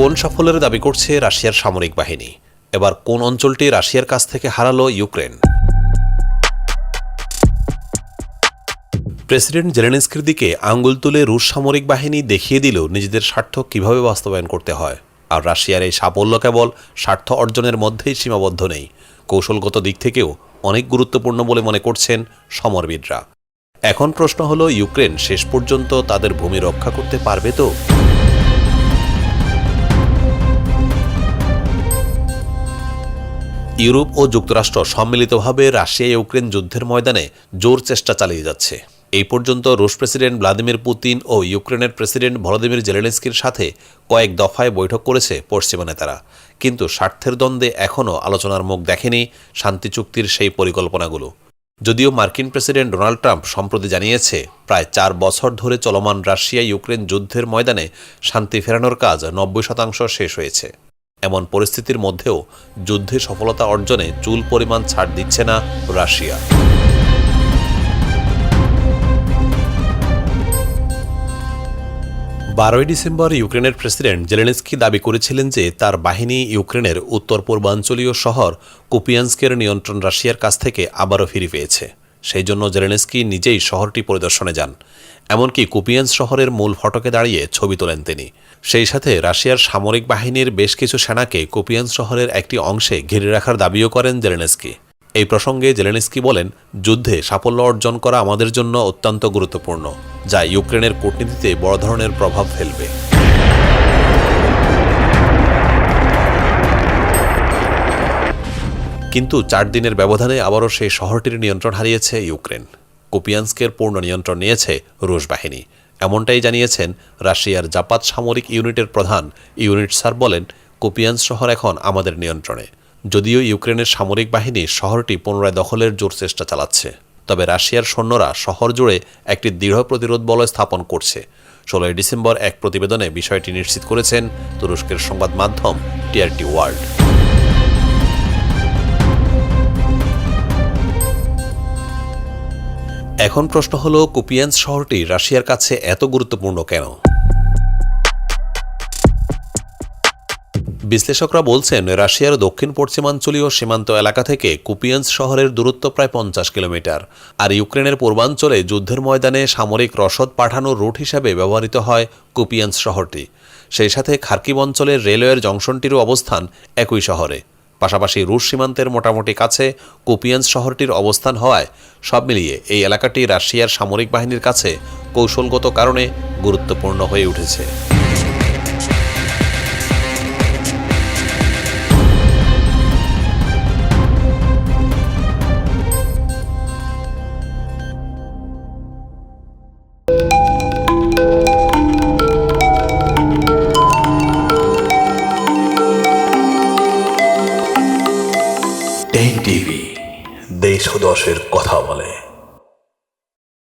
কোন সাফল্যের দাবি করছে রাশিয়ার সামরিক বাহিনী? এবার কোন অঞ্চলটি রাশিয়ার কাছ থেকে হারালো ইউক্রেন? প্রেসিডেন্ট জেলেনস্কির দিকে আঙ্গুল তুলে রুশ সামরিক বাহিনী দেখিয়ে দিল নিজেদের স্বার্থ কীভাবে বাস্তবায়ন করতে হয়? আর রাশিয়ার এই সাফল্য কেবল স্বার্থ অর্জনের মধ্যেই সীমাবদ্ধ নেই, কৌশলগত দিক থেকেও অনেক গুরুত্বপূর্ণ বলে মনে করছেন সমরবিদরা। এখন প্রশ্ন হলো, ইউক্রেন শেষ পর্যন্ত তাদের ভূমি রক্ষা করতে পারবে তো? ইউরোপ ও যুক্তরাষ্ট্র সম্মিলিতভাবে রাশিয়া ইউক্রেন যুদ্ধের ময়দানে জোর চেষ্টা চালিয়ে যাচ্ছে। এই পর্যন্ত রুশ প্রেসিডেন্ট ভ্লাদিমির পুতিন ও ইউক্রেনের প্রেসিডেন্ট ভলোদিমির জেলেনস্কির সাথে কয়েক দফায় বৈঠক করেছে পশ্চিমা নেতারা। কিন্তু স্বার্থের দ্বন্দ্বে এখনও আলোচনার মুখ দেখেনি শান্তি চুক্তির সেই পরিকল্পনাগুলো। যদিও মার্কিন প্রেসিডেন্ট ডোনাল্ড ট্রাম্প সম্প্রতি জানিয়েছে, প্রায় চার বছর ধরে চলমান রাশিয়া ইউক্রেন যুদ্ধের ময়দানে শান্তি ফেরানোর কাজ নব্বই শতাংশ শেষ হয়েছে। এমন পরিস্থিতির মধ্যেও যুদ্ধে সফলতা অর্জনে চুল পরিমাণ ছাড় দিচ্ছে না রাশিয়া। বারোই ডিসেম্বর ইউক্রেনের প্রেসিডেন্ট জেলেনস্কি দাবি করেছিলেন যে তার বাহিনী ইউক্রেনের উত্তর পূর্বাঞ্চলীয় শহর কুপিয়ান্সকের নিয়ন্ত্রণ রাশিয়ার কাছ থেকে আবারও ফিরে পেয়েছে। সেই জন্য জেলেনস্কি নিজেই শহরটি পরিদর্শনে যান। এমনকি কুপিয়ান্স শহরের মূল ফটকে দাঁড়িয়ে ছবি তোলেন তিনি। সেই সাথে রাশিয়ার সামরিক বাহিনীর বেশ কিছু সেনাকে কুপিয়ান্স শহরের একটি অংশে ঘিরে রাখার দাবিও করেন জেলেনস্কি। এই প্রসঙ্গে জেলেনস্কি বলেন, যুদ্ধে সাফল্য অর্জন করা আমাদের জন্য অত্যন্ত গুরুত্বপূর্ণ, যা ইউক্রেনের কূটনীতিতে বড় ধরনের প্রভাব ফেলবে। কিন্তু চার দিনের ব্যবধানে আবারও সেই শহরটির নিয়ন্ত্রণ হারিয়েছে ইউক্রেন। কুপিয়ান্সকের পূর্ণ নিয়ন্ত্রণ নিয়েছে রুশ বাহিনী। এমনটাই জানিয়েছেন রাশিয়ার জাপাত সামরিক ইউনিটের প্রধান ইউনিট স্যার বলেন, কুপিয়ান্স শহর এখন আমাদের নিয়ন্ত্রণে। যদিও ইউক্রেনের সামরিক বাহিনী শহরটি পুনরায় দখলের জোর চেষ্টা চালাচ্ছে, তবে রাশিয়ার সৈন্যরা শহর জুড়ে একটি দৃঢ় প্রতিরোধ বলয় স্থাপন করছে। ষোলোই ডিসেম্বর এক প্রতিবেদনে বিষয়টি নিশ্চিত করেছেন তুরস্কের সংবাদ মাধ্যম টিআরটি ওয়ার্ল্ড। এখন প্রশ্ন হলো, কুপিয়ান্স শহরটি রাশিয়ার কাছে এত গুরুত্বপূর্ণ কেন? বিশ্লেষকরা বলছেন, রাশিয়ার দক্ষিণ পশ্চিমাঞ্চলীয় সীমান্ত এলাকা থেকে কুপিয়ান্স শহরের দূরত্ব প্রায় পঞ্চাশ কিলোমিটার, আর ইউক্রেনের পূর্বাঞ্চলে যুদ্ধের ময়দানে সামরিক রসদ পাঠানোর রুট হিসাবে ব্যবহৃত হয় কুপিয়ান্স শহরটি। সেই সাথে খার্কিব অঞ্চলের রেলওয়ের জংশনটিরও অবস্থান একই শহরে। পাশাপাশি রুশ সীমান্তের মোটামুটি কাছে কুপিয়ান্স শহরটির অবস্থান হওয়ায় সব মিলিয়ে এই এলাকাটি রাশিয়ার সামরিক বাহিনীর কাছে কৌশলগত কারণে গুরুত্বপূর্ণ হয়ে উঠেছে। দেশ দশের কথা বলে।